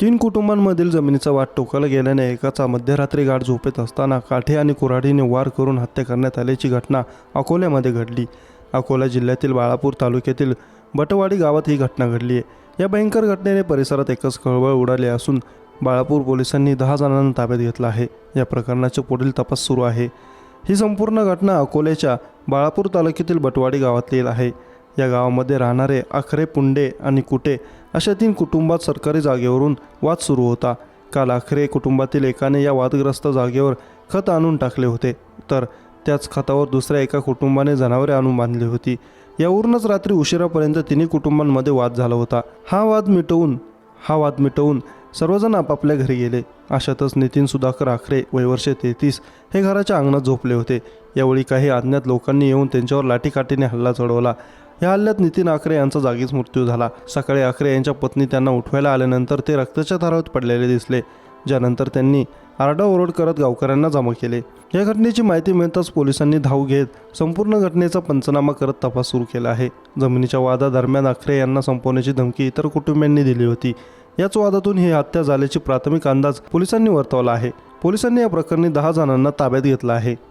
तीन कुटुंबांमधील जमिनीचा वाद टोकाला गेल्याने एकाचा मध्यरात्री गाठ झोपेत असताना काठे आणि कुऱ्हाडीने वार करून हत्या करण्यात आल्याची घटना अकोल्यामध्ये घडली. अकोला जिल्ह्यातील बाळापूर तालुक्यातील बटवाडी गावात ही घटना घडली आहे. या भयंकर घटनेने परिसरात एकच खळबळ उडाली असून बाळापूर पोलिसांनी दहा जणांना ताब्यात घेतलं आहे. या प्रकरणाचे पुढील तपास सुरू आहे. ही संपूर्ण घटना अकोल्याच्या बाळापूर तालुक्यातील बटवाडी गावातील आहे. या गावामध्ये राहणारे आखरे पुंडे आणि कुटे अशा तीन कुटुंबात सरकारी जागेवरून वाद सुरू होता. काल आखरे कुटुंबातील एकाने या वादग्रस्त जागेवर खत आणून टाकले होते तर त्याच खतावर दुसऱ्या एका कुटुंबाने जनावरे आणून बांधली होती. यावरूनच रात्री उशिरापर्यंत तिन्ही कुटुंबांमध्ये वाद झाला होता. हा वाद मिटवून हा वाद मिटवून सर्वजण आपापल्या घरी गेले. अशातच नितीन सुधाकर आखरे वयवर्षे तेहतीस हे घराच्या अंगणात झोपले होते. यावेळी काही अज्ञात लोकांनी येऊन त्यांच्यावर लाठीकाठीने हल्ला चढवला. या हल्ल्यात नितीन आखरे यांचा जागीच मृत्यू झाला. सकाळी आखरे यांच्या पत्नी त्यांना उठवायला आल्यानंतर ते रक्ताच्या धारात पडलेले दिसले. ज्यानंतर त्यांनी आरडाओरड करत गावकऱ्यांना जमा केले. या घटनेची माहिती मिळताच पोलिसांनी धाव घेत संपूर्ण घटनेचा पंचनामा करत तपास सुरू केला आहे. जमिनीच्या वादादरम्यान आखरे यांना संपवण्याची धमकी इतर कुटुंबियांनी दिली होती. याच वादातून ही हत्या झाल्याची प्राथमिक अंदाज पोलिसांनी वर्तवला आहे. पोलिसांनी या प्रकरणी दहा जणांना ताब्यात घेतलं आहे.